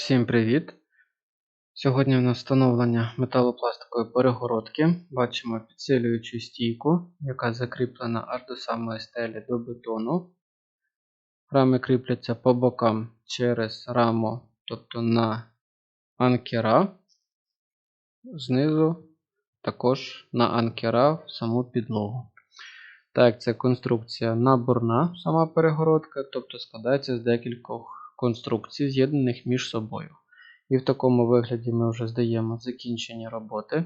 Всім привіт! Сьогодні у нас встановлення металопластикової перегородки. Бачимо підсилюючу стійку, яка закріплена аж до самої стелі до бетону. Рами кріпляться по бокам через раму, тобто на анкера. Знизу також на анкера в саму підлогу. Так це конструкція наборна, сама перегородка, тобто складається з декількох конструкцій, з'єднаних між собою. І в такому вигляді ми вже здаємо закінчені роботи.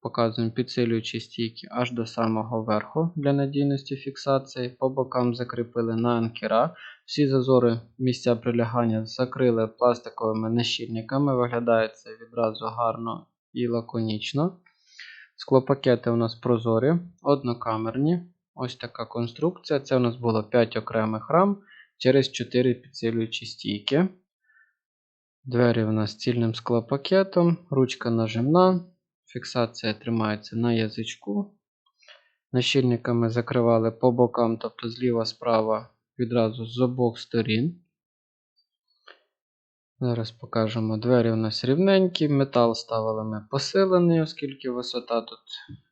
Показуємо підсилюючі стійки аж до самого верху для надійності фіксації. По бокам закріпили на анкера. Всі зазори місця прилягання закрили пластиковими нащільниками. Виглядає це відразу гарно і лаконічно. Склопакети у нас прозорі, однокамерні. Ось така конструкція. Це у нас було 5 окремих рам через 4 підсилюючі стійки. Двері у нас з цільним склопакетом, ручка нажимна, фіксація тримається на язичку. Нащільниками закривали по бокам, тобто зліва справа відразу з обох сторін. Зараз покажемо. Двері у нас рівненькі, метал ставили ми посилений, оскільки висота тут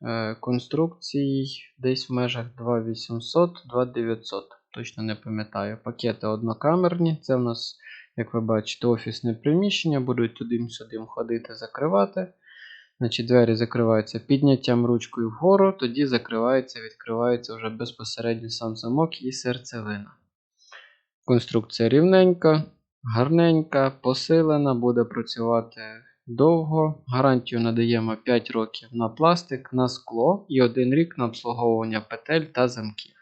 е, конструкцій десь в межах 2800-2900. Точно не пам'ятаю. Пакети однокамерні. Це у нас, як ви бачите, офісне приміщення, будуть туди-сюди ходити, закривати. Значить, Двері закриваються підняттям ручкою вгору, тоді закривається, відкривається вже безпосередньо сам замок і серцевина. Конструкція рівненька, гарненька, посилена, буде працювати довго. Гарантію надаємо 5 років на пластик, на скло і 1 рік на обслуговування петель та замків.